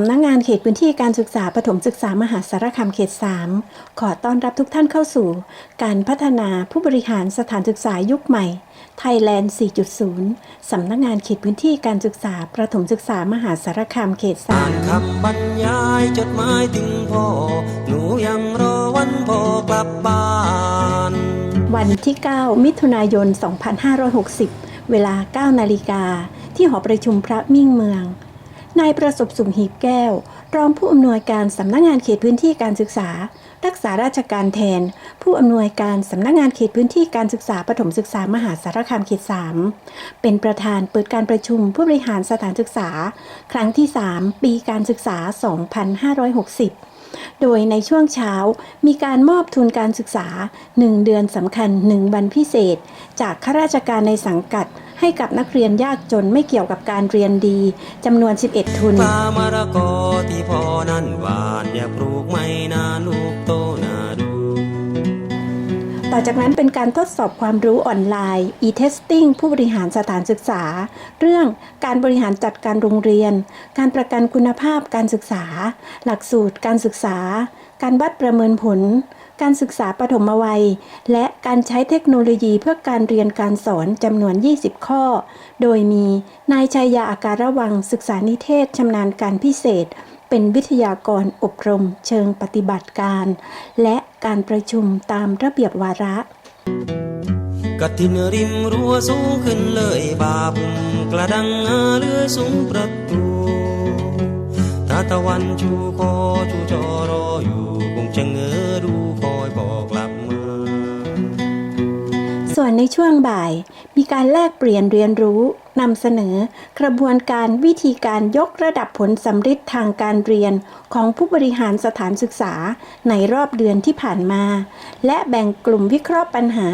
ำนักงานเขตพื้นที่การศึกษาปฐมศึกษามหาสารคามเขต 3 ขอต้อนรับทุกท่านเข้าสู่ การพัฒนาผู้บริหารสถานศึกษายุคใหม่ไทยแลนด์4.0 สำนักงานเขตพื้นที่การศึกษาประถมศึกษามหาสารคามเขตอ่าน3คำบรรยายจดหมายถึงพ่อ หนูยังรอวันพ่อกลับบ้าน วันที่ 9 มิถุนายน 2560 เวลา 9 นาฬิกาที่หอประชุมพระมิ่งเมือง นายประสบสุขหีบแก้ว รองผู้อำนวยการสำนักงานเขตพื้นที่การศึกษา รักษาราชการแทน ผู้อำนวยการสำนักงานเขตพื้นที่การศึกษาปฐมศึกษามหาสารคามเขต 3 เป็นประธานเปิดการประชุมผู้บริหารสถานศึกษา ครั้งที่ 3 ปีการศึกษา 2560โดยในช่วงเช้ามีการมอบทุนการศึกษา 1 เดือนสำคัญ 1 วันพิเศษ จากข้าราชการในสังกัด ให้กับนักเรียนยากจนไม่เกี่ยวกับการเรียนดีจำนวน 11 ทุนปลามะระกอที่พ่อนั้นหวานอย่าปลูกไม่นานลูกโตนาดูต่อจากนั้นเป็นการทดสอบความรู้ออนไลน์ e-testing ผู้บริหารสถานศึกษา เรื่องการบริหารจัดการโรงเรียน การประกันคุณภาพการศึกษา หลักสูตรการศึกษา การวัดประเมินผล การศึกษาปฐมวัย และการใช้เทคโนโลยีเพื่อการเรียนการสอนจำนวน 20 ข้อ โดยมีนายชัยยาอาการระวังศึกษานิเทศชำนาญการพิเศษ เป็นวิทยากรอบรมเชิงปฏิบัติการ และการประชุมตามระเบียบวาระกะทินริมรั้วสูงขึ้นเลยบาบุมกระดังเลือสูงประตูตาตะวันชูคอชูจอรออยู่ จะเงอดูคอยบอกกลับมาส่วนในช่วงบ่าย มีการแลกเปลี่ยนเรียนรู้นำเสนอกระบวนการวิธีการยกระดับผลสำฤทธิ์ทางการเรียนของผู้บริหารสถานศึกษาในรอบเดือนที่ผ่านมา และแบ่งกลุ่มวิเคราะห์ปัญหา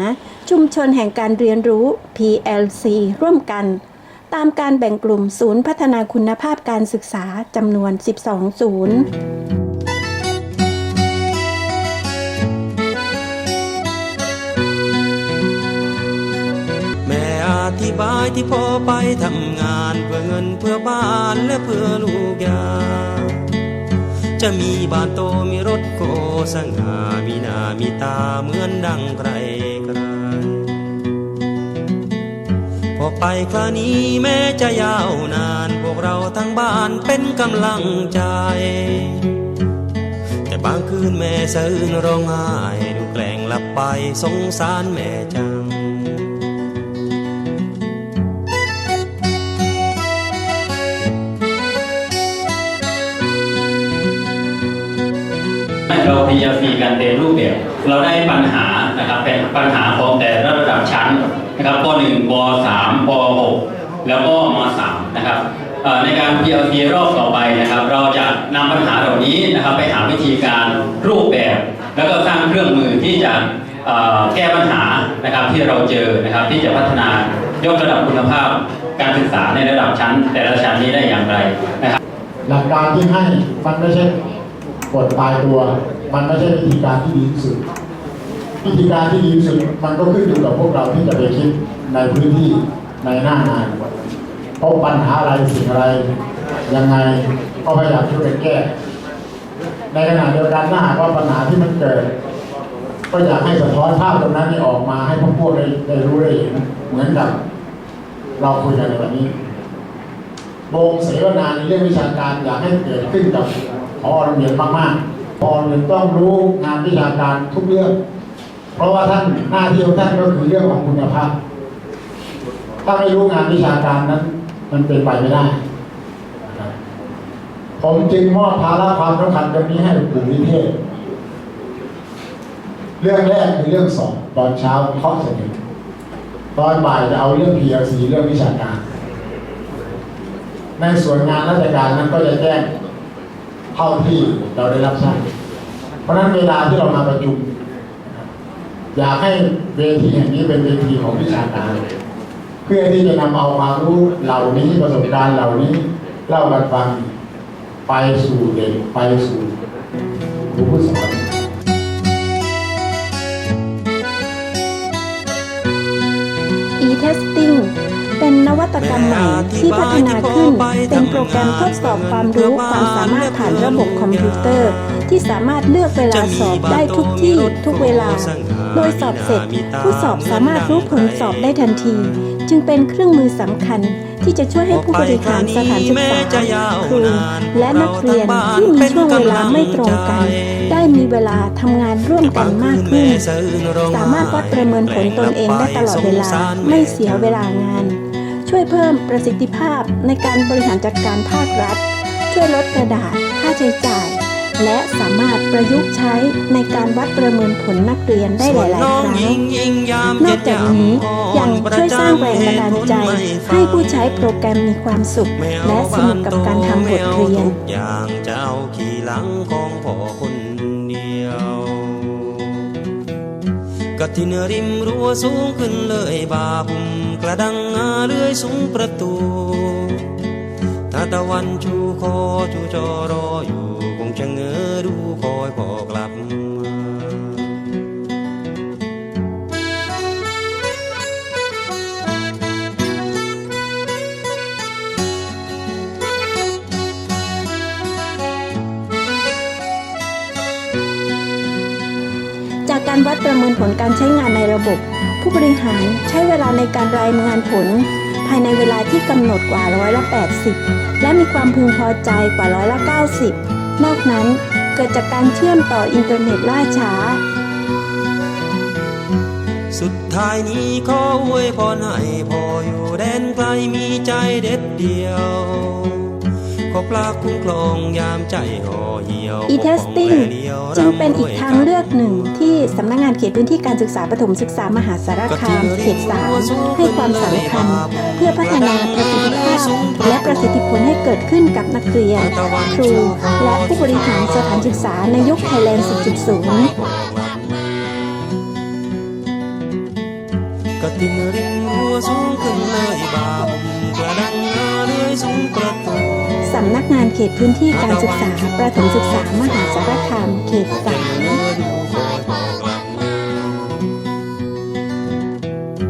ชุมชนแห่งการเรียนรู้ PLC ร่วมกัน ตามการแบ่งกลุ่มศูนย์พัฒนาคุณภาพการศึกษาจำนวน 12 ศูนย์ ธิบายที่พ่อไปทำงานเพื่อเงินเพื่อบ้านและเพื่อลูกยา จะมีบ้านโตมีรถโกสง่ามีหน้ามีตาเหมือนดังใครใครพอไปคราวนี้แม้จะยาวนาน พวกเราทั้งบ้านเป็นกำลังใจ แต่บางคืนแม่สะอื้นร้องไห้ดูแกล้งหลับไปสงสารแม่จังเรา PLC การเรียนรูปแบบ เราได้ปัญหานะครับเป็นปัญหาของแต่ระดับชั้นนะครับป .1 ป .3 ป .6 แล้วก็ม .3 นะครับในการ PLC รอบต่อไปนะครับ เราจะนำปัญหาเหล่านี้นะครับ ไปหาวิธีการรูปแบบ แล้วก็สร้างเครื่องมือที่จะแก้ปัญหานะครับที่เราเจอนะครับที่จะพัฒนายกระดับคุณภาพการศึกษาในระดับชั้น แต่ละชั้นนี้ได้อย่างไรนะครับหลักการที่ให้มันไม่ใช่กฎตายตัว มันไม่ใช่วิธีการที่ดีที่สุด วิธีการที่ดีที่สุดมันก็ขึ้นอยู่กับพวกเราที่จะไปคิดในพื้นที่ในหน้างานพบปัญหาอะไรสิ่งอะไร ยังไงก็พยายามช่วยกันแก้ ในขณะเดียวกันถ้าหากว่าปัญหาที่มันเกิด ก็อยากให้สะท้อนภาพตรงนั้นนี่ออกมาให้พวกพวกได้ได้รู้ได้เห็นเหมือนกับ เราคุยกันในวันนี้วงเสวนาในเรื่องวิชาการอยากให้เกิดขึ้นกับพอโรงเรียนมากๆ พอโรงเรียนต้องรู้งานวิชาการทุกเรื่อง เพราะว่าท่านหน้าที่ของท่านก็คือเรื่องของคุณภาพ ถ้าไม่รู้งานวิชาการนั้น มันเป็นไปไม่ได้ ผมจึงมอบภาระความสำคัญตรงนี้ให้กลุ่มนิเทศ เรื่องแรกคือเรื่องสอบตอนเช้าเคาะเสนอตอนบ่ายจะเอาเรื่อง PLC เรื่องวิชาการ ในส่วนงานราชการนั้นก็จะแจ้ง เท่าที่เราได้รับทราบเพราะฉะนั้นเวลาที่เรามาประชุมอยากให้เวทีแห่งนี้เป็นเวทีของวิชาการ เพื่อที่จะนำเอาความรู้เหล่านี้ประสบการณ์เหล่านี้เล่ากันฟังไปสู่เด็กไปสู่ ที่พัฒนาขึ้นเป็นโปรแกรมทดสอบความรู้ความสามารถผ่านระบบคอมพิวเตอร์ ที่สามารถเลือกเวลาสอบได้ทุกที่ทุกเวลา โดยสอบเสร็จ ผู้สอบสามารถรู้ผลสอบได้ทันที จึงเป็นเครื่องมือสำคัญที่จะช่วยให้ผู้บริหารสถานศึกษาครูและนักเรียนที่มีช่วงเวลาไม่ตรงกัน ได้มีเวลาทำงานร่วมกันมากขึ้น สามารถวัดประเมินผลตนเองได้ตลอดเวลาไม่เสียเวลางาน ช่วยเพิ่มประสิทธิภาพในการบริหารจัดการภาครัฐ ช่วยลดกระดาษค่าใช้จ่าย และสามารถประยุกต์ใช้ในการวัดประเมินผลนักเรียนได้หลาย ๆ ครั้ง นอกจากนี้ยังช่วยสร้างแรงบันดาลใจ ให้ผู้ใช้โปรแกรมมีความสุข และสนุกกับการทำบทเรียน กฐินริมรั้วสูงขึ้นเลยบาบุมกระดังงาเลื่อยสูงประตูถ้าตะวันชูคอชูจอรออยู่คงจะเงอดูคอยพอกลับ วัดประเมินผลการใช้งานในระบบ ผู้บริหารใช้เวลาในการรายงานผล ภายในเวลาที่กำหนดกว่าร้อยละ 80 และมีความพึงพอใจกว่าร้อยละ 90 นอกนั้นเกิดจากการเชื่อมต่ออินเทอร์เน็ตล่าช้า สุดท้ายนี้ขออวยพรให้พออยู่แดนไกลมีใจเด็ดเดียว ขอปลาคุ้มครองยามใจห่อเหี่ยว e-testing จึงเป็นอีกทางเลือกหนึ่งที่สำนักงานเขตพื้นที่การศึกษาประถมศึกษามหาสารคามเขตสามให้ความสำคัญเพื่อพัฒนาประสิทธิภาพและประสิทธิผลให้เกิดขึ้นกับนักเรียน ครู และผู้บริหารสถานศึกษาในยุคไทยแลนด์ 4.0กฐินริมรั้วสูงขึ้นเลยบาบุมกระดังอาเลื่อยสูงประตูสำนักงานเขตพื้นที่การศึกษา ประถมศึกษามหาสารคามเขตสาม